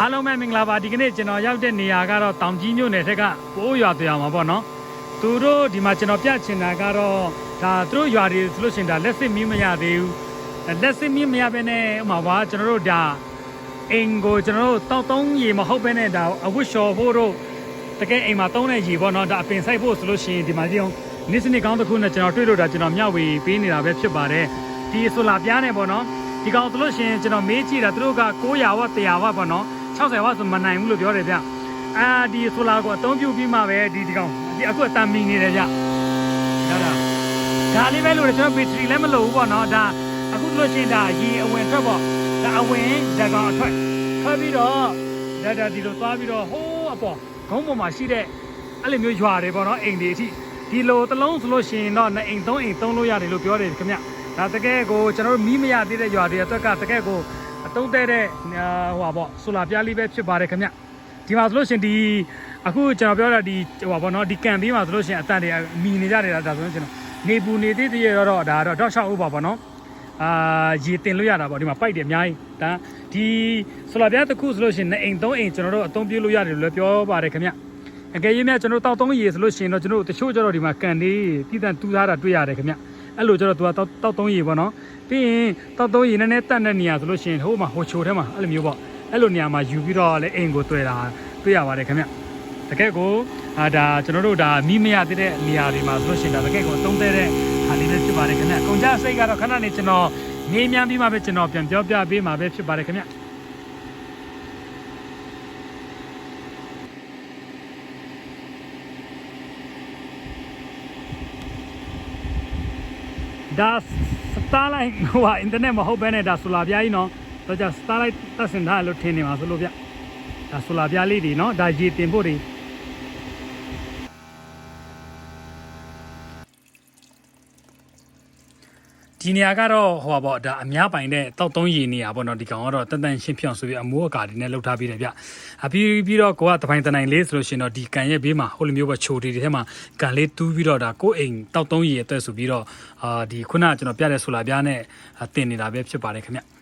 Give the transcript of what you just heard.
အားလုံးပဲမင်္ဂလာပါဒီကနေ့ကျွန်တော်ရောက်တဲ့နေရာကတော့တောင်ကြီးမြို့နယ်ထက်ကပိုးရွာတရားမှာပေါ့နော်သူတို့ဒီမှာကျွန်တော်ပြချင်တာကတော့ဒါသူတို့ရွာတွေဆိုလို့ရှိရင်ဒါလက်စစ်မီးမရသေးဘူးအဲလက်စစ်မီးမရဘဲနဲ့ဥမာပါကျွန်တော်တို့ဒါအင်ကိုကျွန်တော်တို့တောက်တုံးရေမဟုတ်ဘဲနဲ့ဒါအဝတ်လျှော်ဖို့တို့တကယ်အိမ်မှာတုံးတဲ့ရေပေါ့နော်ဒါအပင်ဆိုင်ဖို့ဆိုလို့ရှိရင်ဒီမှာကြည့်အောင်နေ့စနစ်ကောင်းတစ်ခုနဲ့ကျွန်တော်တွေ့လို့ဒါကျွန်တော်မျှဝေပေးနေတာပဲဖြစ်ပါတယ်ဒီဆိုလာပြားနေပေါ့နော်ဒီကောင်ဆိုလို့ရှိရင်ကျွန်တော်မေးကြည့်တာသူတို့က900ဝတ်100ဝတ်ပေါ့နော် 60ဝတ်ဆိုမနိုင်ဘူးလို့ပြောတယ်ဗျအာဒီဆိုလာကိုအသုံးပြုပြီးမှပဲဒီဒီကောင်ဒီအခုအတန်မီနေတယ်ဗျဟုတ်လားဒါလေးပဲလို့ကျွန်တော်ဘက်ထရီလည်းမလိုဘူးပေါ့နော်ဒါအခုဆိုလို့ရှိရင်ဒါရေအဝင်ထွက်ပေါ့ဒါအဝင်ဒါကောင်အထွက်ထွက်ပြီးတော့ဒါဒါဒီလိုသွားပြီးတော့ဟိုးအပေါ်ခေါင်းပေါ်မှာရှိတဲ့အဲ့လိုမျိုးရွာတွေပေါ့နော်အိမ်တွေအထိဒီလိုတစ်လုံးဆိုလို့ရှိရင်တော့နှစ်အိမ်သုံးအိမ်သုံးလို့ရတယ်လို့ပြောတယ်ခင်ဗျဒါတကယ်ကိုကျွန်တော်တို့မီးမရသေးတဲ့ရွာတွေအတွက်ကတကယ်ကို အတုံးတဲ့တဲ့ဟိုပါပေါ့ဆိုလာပြားလေးပဲဖြစ်ပါတယ်ခင်ဗျဒီမှာဆိုလို့ရှိရင်ဒီအခုကျွန်တော်ပြောတာဒီဟိုပါပေါ့နော်ဒီကန်ပေးမှာဆိုလို့ရှိရင်အတန်တွေမီနေကြတယ်ဒါဆိုရင်ကျွန်တော်နေပူနေသေးသေးရတော့ဒါတော့တောက်လျှောက်ဥပါပေါ့နော်အာရေတင်လို့ရတာပေါ့ဒီမှာပိုက်တယ်အများကြီးဒါဒီဆိုလာပြားတစ်ခုဆိုလို့ရှိရင်နှစ်အိမ်သုံးအိမ်ကျွန်တော်တို့အသုံးပြုလို့ရတယ်လို့လည်းပြောပါတယ်ခင်ဗျအကယ်၍များကျွန်တော်တို့တောက်သုံးရေဆိုလို့ရှိရင်တော့ကျွန်တော်တို့တချို့ကျတော့ဒီမှာကန်လေးပြည်တန်တူးထားတာတွေ့ရတယ်ခင်ဗျ အဲ့လိုကျတော့သူကတောက်တောက်သုံးရေပေါ့နော်ပြီးရင်တောက်သုံးရေနည်းနည်းတတ်တဲ့နေရာဆိုလို့ရှိရင်ဟိုမှာဟိုချိုထဲမှာအဲ့လိုမျိုးပေါ့အဲ့လိုနေရာမှာယူပြီးတော့လည်းအိမ်ကိုတွေ့တာတွေ့ရပါတယ်ခင်ဗျတကယ်ကိုအာဒါကျွန်တော်တို့ဒါမိမရသေးတဲ့နေရာတွေမှာဆိုလို့ရှိရင်ဒါတကယ်ကိုသုံးတဲ့တဲ့ဟာလေးပဲဖြစ်ပါတယ်ခင်ဗျ။ကုန်ကြစိတ်ကတော့ခဏနေကျွန်တော်ငေးမြန်းပြီးမှပဲကျွန်တော်ပြန်ပြောပြပေးမှာပဲဖြစ်ပါတယ်ခင်ဗျ။ ဒါစတားလိုက်ဟိုဟာအင်တာနက်မဟုတ်ဘဲနဲ့ဒါဆိုလာပြားကြီးနော်။တော့ကြစတားလိုက်တက်စင်ထားလို့ထင်နေမှာဆိုလို့ဗျ။ဒါဆိုလာပြားလေးတွေနော်။ဒါရေတင်ဖို့တွေ ဒီနေရာကတော့ဟိုပါပေါ့ဒါအများပိုင်တဲ့တောက်သုံးရည်နေရာပေါ့နော်ဒီကောင်ကတော့တန်တန်ရှင်းဖြောင်းဆိုပြီးအမိုးအကာတွေနဲ့လှုပ်ထားပြီးတယ်ဗျအပြီးပြီးတော့ကိုကတပိုင်တနိုင်လေးဆိုလို့ရှိရင်တော့ဒီကန်ရဲ့ဘေးမှာဟိုလိုမျိုးပဲချိုတွေတွေထဲမှာကန်လေးတူးပြီးတော့ဒါကိုယ့်အိမ်တောက်သုံးရည်အတွက်ဆိုပြီးတော့အာဒီခုနကကျွန်တော်ပြတဲ့ဆိုလာပြားနဲ့တင်နေတာပဲဖြစ်ပါတယ်ခင်ဗျ